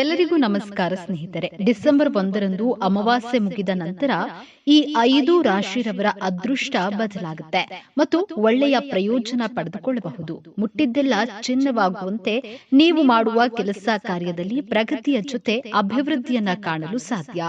ಎಲ್ಲರಿಗೂ ನಮಸ್ಕಾರ ಸ್ನೇಹಿತರೆ. ಡಿಸೆಂಬರ್ ಒಂದರಂದು ಅಮಾವಾಸ್ಯೆ ಮುಗಿದ ನಂತರ ಈ ಐದು ರಾಶಿರವರ ಅದೃಷ್ಟ ಬದಲಾಗುತ್ತೆ ಮತ್ತು ಒಳ್ಳೆಯ ಪ್ರಯೋಜನ ಪಡೆದುಕೊಳ್ಳಬಹುದು. ಮುಟ್ಟಿದ್ದೆಲ್ಲ ಚಿನ್ನವಾಗುವಂತೆ ನೀವು ಮಾಡುವ ಕೆಲಸ ಕಾರ್ಯದಲ್ಲಿ ಪ್ರಗತಿಯ ಜೊತೆ ಅಭಿವೃದ್ಧಿಯನ್ನ ಕಾಣಲು ಸಾಧ್ಯ.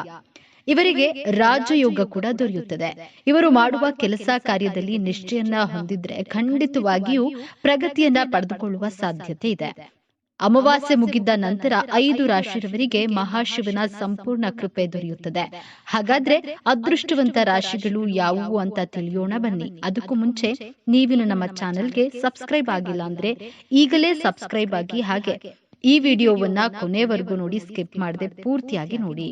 ಇವರಿಗೆ ರಾಜಯೋಗ ಕೂಡ ದೊರೆಯುತ್ತದೆ. ಇವರು ಮಾಡುವ ಕೆಲಸ ಕಾರ್ಯದಲ್ಲಿ ನಿಷ್ಠೆಯನ್ನ ಹೊಂದಿದ್ರೆ ಖಂಡಿತವಾಗಿಯೂ ಪ್ರಗತಿಯನ್ನ ಪಡೆದುಕೊಳ್ಳುವ ಸಾಧ್ಯತೆ ಇದೆ. ಅಮಾವಾಸ್ಯೆ ಮುಗಿದ ನಂತರ ಐದು ರಾಶಿಯವರಿಗೆ ಮಹಾಶಿವನ ಸಂಪೂರ್ಣ ಕೃಪೆ ದೊರೆಯುತ್ತದೆ. ಹಾಗಾದ್ರೆ ಅದೃಷ್ಟವಂತ ರಾಶಿಗಳು ಯಾವುವು ಅಂತ ತಿಳಿಯೋಣ ಬನ್ನಿ. ಅದಕ್ಕೂ ಮುಂಚೆ ನೀವಿನ ನಮ್ಮ ಚಾನೆಲ್ಗೆ ಸಬ್ಸ್ಕ್ರೈಬ್ ಆಗಿಲ್ಲ ಅಂದ್ರೆ ಈಗಲೇ ಸಬ್ಸ್ಕ್ರೈಬ್ ಆಗಿ ಹಾಗೆ ಈ ವಿಡಿಯೋವನ್ನ ಕೊನೆವರೆಗೂ ನೋಡಿ ಸ್ಕಿಪ್ ಮಾಡದೆ ಪೂರ್ತಿಯಾಗಿ ನೋಡಿ.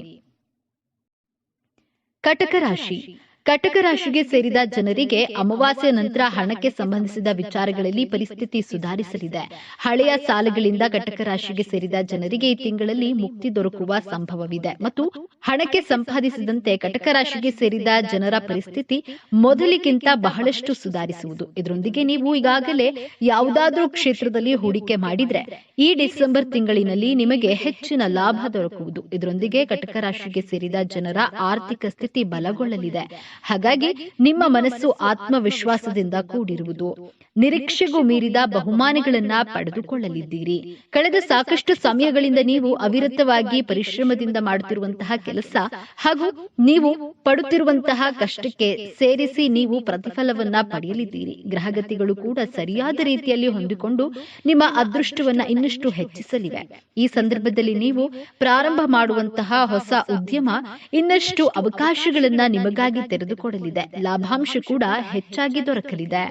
ಕಟಕ ರಾಶಿ. ಕಟಕ ರಾಶಿಗೆ ಸೇರಿದ ಜನರಿಗೆ ಅಮಾವಾಸ್ಯ ನಂತರ ಹಣಕ್ಕೆ ಸಂಬಂಧಿಸಿದ ವಿಚಾರಗಳಲ್ಲಿ ಪರಿಸ್ಥಿತಿ ಸುಧಾರಿಸಲಿದೆ. ಹಳೆಯ ಸಾಲಗಳಿಂದ ಕಟಕ ರಾಶಿಗೆ ಸೇರಿದ ಜನರಿಗೆ ಈ ತಿಂಗಳಲ್ಲಿ ಮುಕ್ತಿ ದೊರಕುವ ಸಂಭವವಿದೆ ಮತ್ತು ಹಣಕ್ಕೆ ಸಂಪಾದಿಸಿದಂತೆ ಕಟಕ ರಾಶಿಗೆ ಸೇರಿದ ಜನರ ಪರಿಸ್ಥಿತಿ ಮೊದಲಿಗಿಂತ ಬಹಳಷ್ಟು ಸುಧಾರಿಸುವುದು. ಇದರೊಂದಿಗೆ ನೀವು ಈಗಾಗಲೇ ಯಾವುದಾದ್ರೂ ಕ್ಷೇತ್ರದಲ್ಲಿ ಹೂಡಿಕೆ ಮಾಡಿದ್ರೆ ಈ ಡಿಸೆಂಬರ್ ತಿಂಗಳಿನಲ್ಲಿ ನಿಮಗೆ ಹೆಚ್ಚಿನ ಲಾಭ ದೊರಕುವುದು. ಇದರೊಂದಿಗೆ ಕಟಕ ರಾಶಿಗೆ ಸೇರಿದ ಜನರ ಆರ್ಥಿಕ ಸ್ಥಿತಿ ಬಲಗೊಳ್ಳಲಿದೆ. ಹಾಗಾಗಿ ನಿಮ್ಮ ಮನಸ್ಸು ಆತ್ಮವಿಶ್ವಾಸದಿಂದ ಕೂಡಿರುವುದು. ನಿರೀಕ್ಷೆಗೂ ಮೀರಿದ ಬಹುಮಾನಗಳನ್ನ ಪಡೆದುಕೊಳ್ಳಲಿದ್ದೀರಿ. ಕಳೆದ ಸಾಕಷ್ಟು ಸಮಯಗಳಿಂದ ನೀವು ಅವಿರತವಾಗಿ ಪರಿಶ್ರಮದಿಂದ ಮಾಡುತ್ತಿರುವಂತಹ ಕೆಲಸ ಹಾಗೂ ನೀವು ಪಡುತ್ತಿರುವಂತಹ ಕಷ್ಟಕ್ಕೆ ಸೇರಿಸಿ ನೀವು ಪ್ರತಿಫಲವನ್ನ ಪಡೆಯಲಿದ್ದೀರಿ. ಗ್ರಹಗತಿಗಳು ಕೂಡ ಸರಿಯಾದ ರೀತಿಯಲ್ಲಿ ಹೊಂದಿಕೊಂಡು ನಿಮ್ಮ ಅದೃಷ್ಟವನ್ನ ಇನ್ನಷ್ಟು ಹೆಚ್ಚಿಸಲಿವೆ. ಈ ಸಂದರ್ಭದಲ್ಲಿ ನೀವು ಪ್ರಾರಂಭ ಮಾಡುವಂತಹ ಹೊಸ ಉದ್ಯಮ ಇನ್ನಷ್ಟು ಅವಕಾಶಗಳನ್ನ ನಿಮಗಾಗಿ ತೆರೆದುಕೊಡಲಿದೆ ಲಾಭಾಂಶ ಕೂಡ ಹೆಚ್ಚಾಗಿ ದೊರಕಲಿದೆ.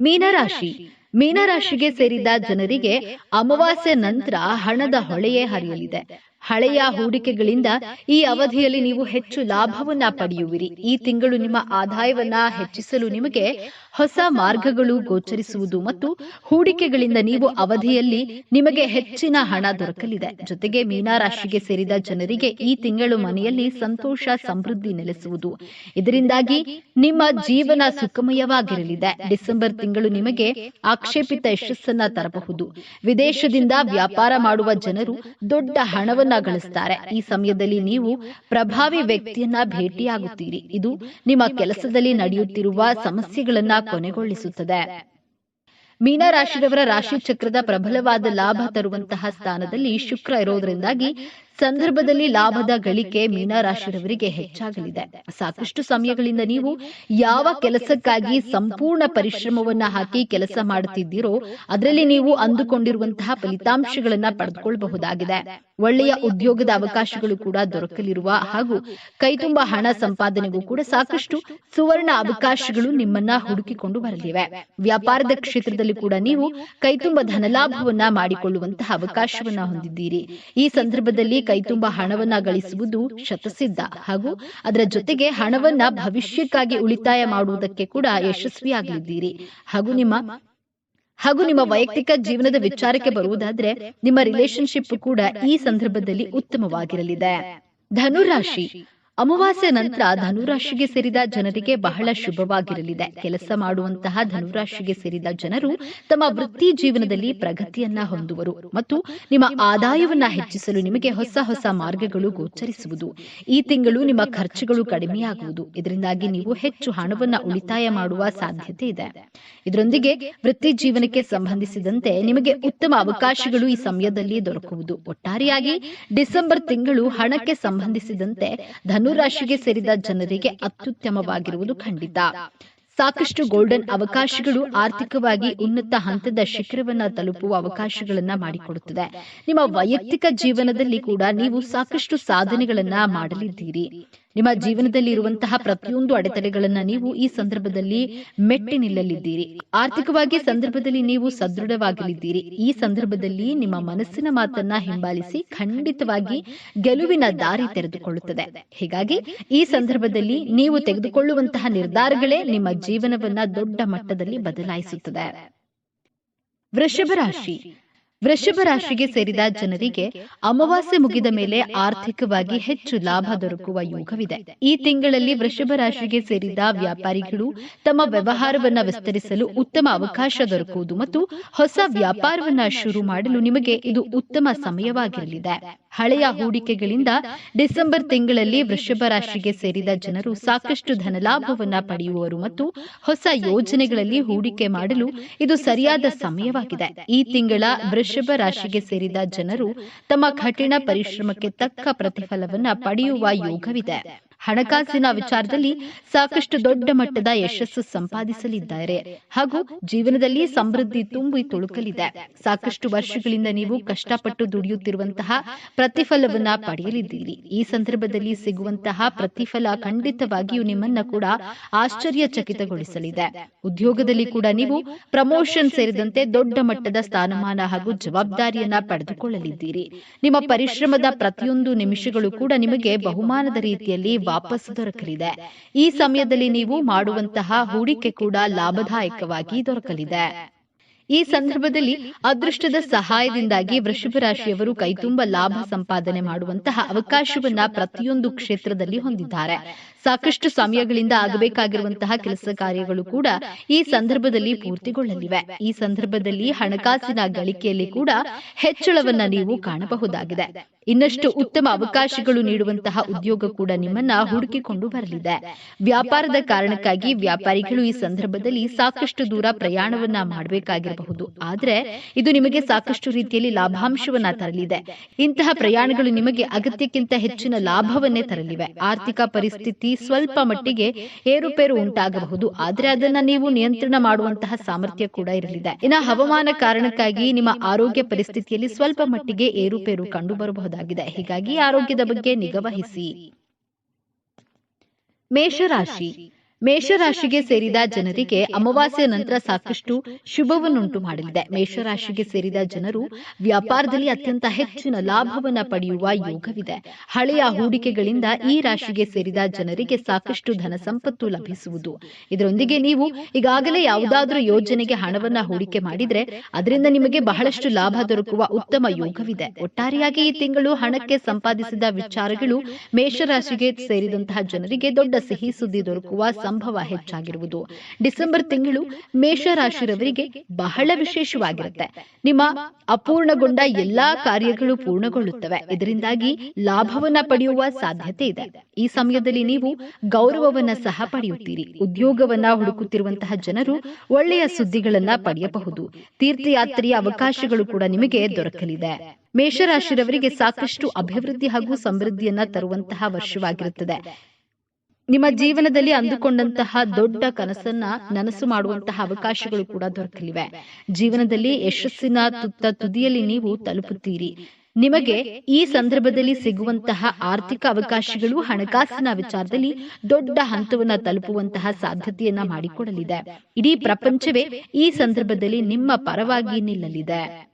ಮೀನರಾಶಿ. ಮೀನರಾಶಿಗೆ ಸೇರಿದ ಜನರಿಗೆ ಅಮಾವಾಸ್ಯೆ ನಂತರ ಹಣದ ಹೊಳೆಯೇ ಹರಿಯಲಿದೆ. ಹಳೆಯ ಹೂಡಿಕೆಗಳಿಂದ ಈ ಅವಧಿಯಲ್ಲಿ ನೀವು ಹೆಚ್ಚು ಲಾಭವನ್ನ ಪಡೆಯುವಿರಿ. ಈ ತಿಂಗಳು ನಿಮ್ಮ ಆದಾಯವನ್ನ ಹೆಚ್ಚಿಸಲು ನಿಮಗೆ ಹೊಸ ಮಾರ್ಗಗಳು ಗೋಚರಿಸುವುದು ಮತ್ತು ಹೂಡಿಕೆಗಳಿಂದ ನೀವು ಅವಧಿಯಲ್ಲಿ ನಿಮಗೆ ಹೆಚ್ಚಿನ ಹಣ ದೊರಕಲಿದೆ. ಜೊತೆಗೆ ಮೀನಾರಾಶಿಗೆ ಸೇರಿದ ಜನರಿಗೆ ಈ ತಿಂಗಳು ಮನೆಯಲ್ಲಿ ಸಂತೋಷ ಸಮೃದ್ಧಿ ನೆಲೆಸುವುದು. ಇದರಿಂದಾಗಿ ನಿಮ್ಮ ಜೀವನ ಸುಖಮಯವಾಗಿರಲಿದೆ. ಡಿಸೆಂಬರ್ ತಿಂಗಳು ನಿಮಗೆ ಆಕ್ಷೇಪಿತ ಯಶಸ್ಸನ್ನ ತರಬಹುದು. ವಿದೇಶದಿಂದ ವ್ಯಾಪಾರ ಮಾಡುವ ಜನರು ದೊಡ್ಡ ಹಣವನ್ನ ಗಳಿಸ್ತಾರೆ ಈ ಸಮಯದಲ್ಲಿ ನೀವು ಪ್ರಭಾವಿ ವ್ಯಕ್ತಿಯನ್ನ ಭೇಟಿಯಾಗುತ್ತೀರಿ. ಇದು ನಿಮ್ಮ ಕೆಲಸದಲ್ಲಿ ನಡೆಯುತ್ತಿರುವ ಸಮಸ್ಯೆಗಳನ್ನ ಕೊನೆಗೊಳಿಸುತ್ತದೆ. ಮೀನರಾಶಿರವರ ರಾಶಿ ಚಕ್ರದ ಪ್ರಬಲವಾದ ಲಾಭ ತರುವಂತಹ ಸ್ಥಾನದಲ್ಲಿ ಶುಕ್ರ ಇರೋದ್ರಿಂದಾಗಿ ಸಂದರ್ಭದಲ್ಲಿ ಲಾಭದ ಗಳಿಕೆ ಮೀನರಾಶಿರವರಿಗೆ ಹೆಚ್ಚಾಗಲಿದೆ. ಸಾಕಷ್ಟು ಸಮಯಗಳಿಂದ ನೀವು ಯಾವ ಕೆಲಸಕ್ಕಾಗಿ ಸಂಪೂರ್ಣ ಪರಿಶ್ರಮವನ್ನ ಹಾಕಿ ಕೆಲಸ ಮಾಡುತ್ತಿದ್ದೀರೋ, ಅದರಲ್ಲಿ ನೀವು ಅಂದುಕೊಂಡಿರುವಂತಹ ಫಲಿತಾಂಶಗಳನ್ನ ಪಡೆದುಕೊಳ್ಳಬಹುದಾಗಿದೆ ಒಳ್ಳೆಯ ಉದ್ಯೋಗದ ಅವಕಾಶಗಳು ಕೂಡ ದೊರಕಲಿರುವ ಹಾಗೂ ಕೈತುಂಬ ಹಣ ಸಂಪಾದನೆಗೂ ಕೂಡ ಸಾಕಷ್ಟು ಸುವರ್ಣ ಅವಕಾಶಗಳು ನಿಮ್ಮನ್ನ ಹುಡುಕಿಕೊಂಡು ಬರಲಿವೆ. ವ್ಯಾಪಾರದ ಕ್ಷೇತ್ರದಲ್ಲಿ ಕೂಡ ನೀವು ಕೈತುಂಬ ಧನಲಾಭವನ್ನ ಮಾಡಿಕೊಳ್ಳುವಂತಹ ಅವಕಾಶವನ್ನ ಹೊಂದಿದ್ದೀರಿ. ಈ ಸಂದರ್ಭದಲ್ಲಿ ಕೈತುಂಬ ಹಣವನ್ನ ಗಳಿಸುವುದು ಶತಸಿದ್ಧ ಹಾಗೂ ಅದರ ಜೊತೆಗೆ ಹಣವನ್ನ ಭವಿಷ್ಯಕ್ಕಾಗಿ ಉಳಿತಾಯ ಮಾಡುವುದಕ್ಕೆ ಕೂಡ ಯಶಸ್ವಿಯಾಗಲಿದ್ದೀರಿ. ಹಾಗೂ ನಿಮ್ಮ ಹಾಗೂ ನಿಮ್ಮ ವೈಯಕ್ತಿಕ ಜೀವನದ ವಿಚಾರಕ್ಕೆ ಬರುವುದಾದ್ರೆ ನಿಮ್ಮ ರಿಲೇಶನ್ಶಿಪ್ ಕೂಡ ಈ ಸಂದರ್ಭದಲ್ಲಿ ಉತ್ತಮವಾಗಿರಲಿದೆ. ಧನುರಾಶಿ. ಅಮಾವಾಸ್ಯೆ ನಂತರ ಧನುರಾಶಿಗೆ ಸೇರಿದ ಜನರಿಗೆ ಬಹಳ ಶುಭವಾಗಿರಲಿದೆ. ಕೆಲಸ ಮಾಡುವಂತಹ ಧನುರಾಶಿಗೆ ಸೇರಿದ ಜನರು ತಮ್ಮ ವೃತ್ತಿ ಜೀವನದಲ್ಲಿ ಪ್ರಗತಿಯನ್ನ ಹೊಂದುವರು ಮತ್ತು ನಿಮ್ಮ ಆದಾಯವನ್ನ ಹೆಚ್ಚಿಸಲು ನಿಮಗೆ ಹೊಸ ಹೊಸ ಮಾರ್ಗಗಳು ಗೋಚರಿಸುವುದು. ಈ ತಿಂಗಳು ನಿಮ್ಮ ಖರ್ಚುಗಳು ಕಡಿಮೆಯಾಗುವುದು. ಇದರಿಂದಾಗಿ ನೀವು ಹೆಚ್ಚು ಹಣವನ್ನ ಉಳಿತಾಯ ಮಾಡುವ ಸಾಧ್ಯತೆ ಇದೆ. ಇದರೊಂದಿಗೆ ವೃತ್ತಿ ಜೀವನಕ್ಕೆ ಸಂಬಂಧಿಸಿದಂತೆ ನಿಮಗೆ ಉತ್ತಮ ಅವಕಾಶಗಳು ಈ ಸಮಯದಲ್ಲಿ ದೊರಕುವುದು. ಒಟ್ಟಾರೆಯಾಗಿ ಡಿಸೆಂಬರ್ ತಿಂಗಳು ಹಣಕ್ಕೆ ಸಂಬಂಧಿಸಿದಂತೆ ಧನುರಾಶಿಗೆ ಸೇರಿದ ಜನರಿಗೆ ಅತ್ಯುತ್ತಮವಾಗಿರುವುದು ಖಂಡಿತ. ಸಾಕಷ್ಟು ಗೋಲ್ಡನ್ ಅವಕಾಶಗಳು ಆರ್ಥಿಕವಾಗಿ ಉನ್ನತ ಹಂತದ ಶಿಖರವನ್ನ ತಲುಪುವ ಅವಕಾಶಗಳನ್ನ ಮಾಡಿಕೊಡುತ್ತದೆ. ನಿಮ್ಮ ವೈಯಕ್ತಿಕ ಜೀವನದಲ್ಲಿ ಕೂಡ ನೀವು ಸಾಕಷ್ಟು ಸಾಧನೆಗಳನ್ನ ಮಾಡಲಿದ್ದೀರಿ. ನಿಮ್ಮ ಜೀವನದಲ್ಲಿ ಇರುವಂತಹ ಪ್ರತಿಯೊಂದು ಅಡೆತಡೆಗಳನ್ನ ನೀವು ಈ ಸಂದರ್ಭದಲ್ಲಿ ಮೆಟ್ಟಿ ನಿಲ್ಲಲಿದ್ದೀರಿ ಆರ್ಥಿಕವಾಗಿ ಸಂದರ್ಭದಲ್ಲಿ ನೀವು ಸದೃಢವಾಗಲಿದ್ದೀರಿ. ಈ ಸಂದರ್ಭದಲ್ಲಿ ನಿಮ್ಮ ಮನಸ್ಸಿನ ಮಾತನ್ನ ಹಿಂಬಾಲಿಸಿ ಖಂಡಿತವಾಗಿ ಗೆಲುವಿನ ದಾರಿ ತೆರೆದುಕೊಳ್ಳುತ್ತದೆ. ಹೀಗಾಗಿ ಈ ಸಂದರ್ಭದಲ್ಲಿ ನೀವು ತೆಗೆದುಕೊಳ್ಳುವಂತಹ ನಿರ್ಧಾರಗಳೇ ನಿಮ್ಮ ಜೀವನವನ್ನ ದೊಡ್ಡ ಮಟ್ಟದಲ್ಲಿ ಬದಲಾಯಿಸುತ್ತದೆ. ವೃಷಭ ರಾಶಿ. ವೃಷಭ ರಾಶಿಗೆ ಸೇರಿದ ಜನರಿಗೆ ಅಮಾವಾಸ್ಯೆ ಮುಗಿದ ಮೇಲೆ ಆರ್ಥಿಕವಾಗಿ ಹೆಚ್ಚು ಲಾಭ ದೊರಕುವ ಯೋಗವಿದೆ. ಈ ತಿಂಗಳಲ್ಲಿ ವೃಷಭ ರಾಶಿಗೆ ಸೇರಿದ ವ್ಯಾಪಾರಿಗಳು ತಮ್ಮ ವ್ಯವಹಾರವನ್ನ ವಿಸ್ತರಿಸಲು ಉತ್ತಮ ಅವಕಾಶ ದೊರಕುವುದು ಮತ್ತು ಹೊಸ ವ್ಯಾಪಾರವನ್ನ ಶುರು ಮಾಡಲು ನಿಮಗೆ ಇದು ಉತ್ತಮ ಸಮಯವಾಗಿರಲಿದೆ ಹಳೆಯ ಹೂಡಿಕೆಗಳಿಂದ ಡಿಸೆಂಬರ್ ತಿಂಗಳಲ್ಲಿ ವೃಷಭ ರಾಶಿಗೆ ಸೇರಿದ ಜನರು ಸಾಕಷ್ಟು ಧನಲಾಭವನ್ನ ಪಡೆಯುವರು ಮತ್ತು ಹೊಸ ಯೋಜನೆಗಳಲ್ಲಿ ಹೂಡಿಕೆ ಮಾಡಲು ಇದು ಸರಿಯಾದ ಸಮಯವಾಗಿದೆ. ಈ ತಿಂಗಳ ವೃಷಭ ರಾಶಿಗೆ ಸೇರಿದ ಜನರು ತಮ್ಮ ಕಠಿಣ ಪರಿಶ್ರಮಕ್ಕೆ ತಕ್ಕ ಪ್ರತಿಫಲವನ್ನು ಪಡೆಯುವ ಯೋಗವಿದೆ. ಹಣಕಾಸಿನ ವಿಚಾರದಲ್ಲಿ ಸಾಕಷ್ಟು ದೊಡ್ಡ ಮಟ್ಟದ ಯಶಸ್ಸು ಸಂಪಾದಿಸಲಿದ್ದಾರೆ. ಹಾಗೂ ಜೀವನದಲ್ಲಿ ಸಮೃದ್ಧಿ ತುಂಬಿ ತುಳುಕಲಿದೆ. ಸಾಕಷ್ಟು ವರ್ಷಗಳಿಂದ ನೀವು ಕಷ್ಟಪಟ್ಟು ದುಡಿಯುತ್ತಿರುವಂತಹ ಪ್ರತಿಫಲವನ್ನ ಪಡೆಯಲಿದ್ದೀರಿ. ಈ ಸಂದರ್ಭದಲ್ಲಿ ಸಿಗುವಂತಹ ಪ್ರತಿಫಲ ಖಂಡಿತವಾಗಿಯೂ ನಿಮ್ಮನ್ನ ಕೂಡ ಆಶ್ಚರ್ಯಚಕಿತಗೊಳಿಸಲಿದೆ. ಉದ್ಯೋಗದಲ್ಲಿ ಕೂಡ ನೀವು ಪ್ರಮೋಷನ್ ಸೇರಿದಂತೆ ದೊಡ್ಡ ಮಟ್ಟದ ಸ್ಥಾನಮಾನ ಹಾಗೂ ಜವಾಬ್ದಾರಿಯನ್ನ ಪಡೆದುಕೊಳ್ಳಲಿದ್ದೀರಿ. ನಿಮ್ಮ ಪರಿಶ್ರಮದ ಪ್ರತಿಯೊಂದು ನಿಮಿಷಗಳು ಕೂಡ ನಿಮಗೆ ಬಹುಮಾನದ ರೀತಿಯಲ್ಲಿ ವಾಪಸ್ ದೊರಕಲಿದೆ. ಈ ಸಮಯದಲ್ಲಿ ನೀವು ಮಾಡುವಂತಹ ಹೂಡಿಕೆ ಕೂಡ ಲಾಭದಾಯಕವಾಗಿ ದೊರಕಲಿದೆ. ಈ ಸಂದರ್ಭದಲ್ಲಿ ಅದೃಷ್ಟದ ಸಹಾಯದಿಂದಾಗಿ ವೃಷಭ ರಾಶಿಯವರು ಕೈತುಂಬ ಲಾಭ ಸಂಪಾದನೆ ಮಾಡುವಂತಹ ಅವಕಾಶವನ್ನ ಪ್ರತಿಯೊಂದು ಕ್ಷೇತ್ರದಲ್ಲಿ ಹೊಂದಿದ್ದಾರೆ. ಸಾಕಷ್ಟು ಸಮಯಗಳಿಂದ ಆಗಬೇಕಾಗಿರುವಂತಹ ಕೆಲಸ ಕಾರ್ಯಗಳು ಕೂಡ ಈ ಸಂದರ್ಭದಲ್ಲಿ ಪೂರ್ತಿಗೊಳ್ಳಲಿವೆ. ಈ ಸಂದರ್ಭದಲ್ಲಿ ಹಣಕಾಸಿನ ಗಳಿಕೆಯಲ್ಲಿ ಕೂಡ ಹೆಚ್ಚಳವನ್ನ ನೀವು ಕಾಣಬಹುದಾಗಿದೆ. ಇನ್ನಷ್ಟು ಉತ್ತಮ ಅವಕಾಶಗಳು ನೀಡುವಂತಹ ಉದ್ಯೋಗ ಕೂಡ ನಿಮ್ಮನ್ನ ಹುಡುಕಿಕೊಂಡು ಬರಲಿದೆ. ವ್ಯಾಪಾರದ ಕಾರಣಕ್ಕಾಗಿ ವ್ಯಾಪಾರಿಗಳು ಈ ಸಂದರ್ಭದಲ್ಲಿ ಸಾಕಷ್ಟು ದೂರ ಪ್ರಯಾಣವನ್ನ ಮಾಡಬೇಕಾಗಿರಬಹುದು. ಆದರೆ ಇದು ನಿಮಗೆ ಸಾಕಷ್ಟು ರೀತಿಯಲ್ಲಿ ಲಾಭಾಂಶವನ್ನ ತರಲಿದೆ. ಇಂತಹ ಪ್ರಯಾಣಗಳು ನಿಮಗೆ ಅಗತ್ಯಕ್ಕಿಂತ ಹೆಚ್ಚಿನ ಲಾಭವನ್ನೇ ತರಲಿವೆ. ಆರ್ಥಿಕ ಪರಿಸ್ಥಿತಿ ಸ್ವಲ್ಪ ಮಟ್ಟಿಗೆ ಏರುಪೇರು ಉಂಟಾಗಬಹುದು. ಆದರೆ ಅದನ್ನ ನೀವು ನಿಯಂತ್ರಣ ಮಾಡುವಂತಹ ಸಾಮರ್ಥ್ಯ ಕೂಡ ಇರಲಿದೆ. ಇನ್ನು ಹವಾಮಾನ ಕಾರಣಕ್ಕಾಗಿ ನಿಮ್ಮ ಆರೋಗ್ಯ ಪರಿಸ್ಥಿತಿಯಲ್ಲಿ ಸ್ವಲ್ಪ ಮಟ್ಟಿಗೆ ಏರುಪೇರು ಕಂಡು ಬರಬಹುದಾಗಿದೆ ಹೀಗಾಗಿ ಆರೋಗ್ಯದ ಬಗ್ಗೆ ನಿಗಾವಹಿಸಿ ಮೇಷರಾಶಿ. ಮೇಷರಾಶಿಗೆ ಸೇರಿದ ಜನರಿಗೆ ಅಮಾವಾಸ್ಯ ನಂತರ ಸಾಕಷ್ಟು ಶುಭವನ್ನುಂಟು ಮಾಡಲಿದೆ ಮೇಷರಾಶಿಗೆ ಸೇರಿದ ಜನರು ವ್ಯಾಪಾರದಲ್ಲಿ ಅತ್ಯಂತ ಹೆಚ್ಚಿನ ಲಾಭವನ್ನು ಪಡೆಯುವ ಯೋಗವಿದೆ. ಹಳೆಯ ಹೂಡಿಕೆಗಳಿಂದ ಈ ರಾಶಿಗೆ ಸೇರಿದ ಜನರಿಗೆ ಸಾಕಷ್ಟು ಧನ ಸಂಪತ್ತು ಲಭಿಸುವುದು. ಇದರೊಂದಿಗೆ ನೀವು ಈಗಾಗಲೇ ಯಾವುದಾದರೂ ಯೋಜನೆಗೆ ಹಣವನ್ನ ಹೂಡಿಕೆ ಮಾಡಿದ್ರೆ ಅದರಿಂದ ನಿಮಗೆ ಬಹಳಷ್ಟು ಲಾಭ ದೊರಕುವ ಉತ್ತಮ ಯೋಗವಿದೆ. ಒಟ್ಟಾರೆಯಾಗಿ ಈ ತಿಂಗಳು ಹಣಕ್ಕೆ ಸಂಪಾದಿಸಿದ ವಿಚಾರಗಳು ಮೇಷರಾಶಿಗೆ ಸೇರಿದಂತಹ ಜನರಿಗೆ ದೊಡ್ಡ ಸಿಹಿ ಸುದ್ದಿ ದೊರಕುವ ಸಂಭವ ಹೆಚ್ಚಾಗಿರುವುದು. ಡಿಸೆಂಬರ್ ತಿಂಗಳು ಮೇಷರಾಶಿರವರಿಗೆ ಬಹಳ ವಿಶೇಷವಾಗಿರುತ್ತೆ. ನಿಮ್ಮ ಅಪೂರ್ಣಗೊಂಡ ಎಲ್ಲಾ ಕಾರ್ಯಗಳು ಪೂರ್ಣಗೊಳ್ಳುತ್ತವೆ. ಇದರಿಂದಾಗಿ ಲಾಭವನ್ನ ಪಡೆಯುವ ಸಾಧ್ಯತೆ ಇದೆ. ಈ ಸಮಯದಲ್ಲಿ ನೀವು ಗೌರವವನ್ನ ಸಹ ಪಡೆಯುತ್ತೀರಿ. ಉದ್ಯೋಗವನ್ನ ಹುಡುಕುತ್ತಿರುವಂತಹ ಜನರು ಒಳ್ಳೆಯ ಸುದ್ದಿಗಳನ್ನ ಪಡೆಯಬಹುದು. ತೀರ್ಥಯಾತ್ರೆಯ ಅವಕಾಶಗಳು ಕೂಡ ನಿಮಗೆ ದೊರಕಲಿದೆ. ಮೇಷರಾಶಿರವರಿಗೆ ಸಾಕಷ್ಟು ಅಭಿವೃದ್ಧಿ ಹಾಗೂ ಸಮೃದ್ಧಿಯನ್ನ ತರುವಂತಹ ವರ್ಷವಾಗಿರುತ್ತದೆ. ನಿಮ್ಮ ಜೀವನದಲ್ಲಿ ಅಂದುಕೊಂಡಂತಹ ದೊಡ್ಡ ಕನಸನ್ನ ನನಸು ಮಾಡುವಂತಹ ಅವಕಾಶಗಳು ಕೂಡ ದೊರಕಲಿವೆ. ಜೀವನದಲ್ಲಿ ಯಶಸ್ಸಿನ ತುತ್ತ ತುದಿಯಲ್ಲಿ ನೀವು ತಲುಪುತ್ತೀರಿ. ನಿಮಗೆ ಈ ಸಂದರ್ಭದಲ್ಲಿ ಸಿಗುವಂತಹ ಆರ್ಥಿಕ ಅವಕಾಶಗಳು ಹಣಕಾಸಿನ ವಿಚಾರದಲ್ಲಿ ದೊಡ್ಡ ಹಂತವನ್ನ ತಲುಪುವಂತಹ ಸಾಧ್ಯತೆಯನ್ನ ಮಾಡಿಕೊಡಲಿದೆ. ಇಡೀ ಪ್ರಪಂಚವೇ ಈ ಸಂದರ್ಭದಲ್ಲಿ ನಿಮ್ಮ ಪರವಾಗಿ ನಿಲ್ಲಲಿದೆ.